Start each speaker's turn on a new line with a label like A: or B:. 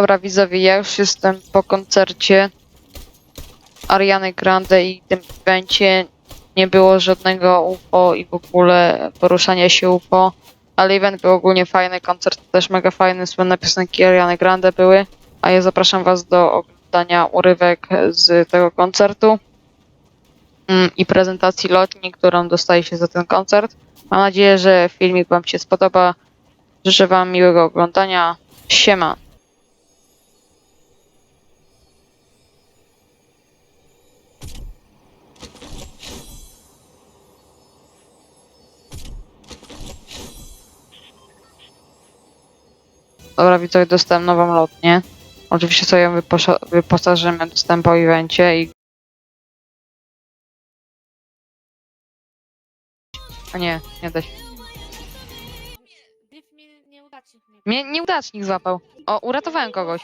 A: Dobra, widzowie, ja już jestem po koncercie Ariany Grande i tym evencie nie było żadnego UFO i w ogóle poruszania się UFO, ale event był ogólnie fajny, koncert też mega fajny, słynne piosenki Ariany Grande były, a ja zapraszam was do oglądania urywek z tego koncertu mm, i prezentacji lotni, którą dostaje się za ten koncert. Mam nadzieję, że filmik wam się spodoba. Życzę wam miłego oglądania. Siema. Dobra, widzowie, dostałem nową lotnię. Oczywiście sobie ją wyposa- wyposażymy, dostałem po evencie i... A nie, nie da się.
B: Mnie nieudacznik mnie.
A: Mnie nieudacznik złapał. O, uratowałem kogoś.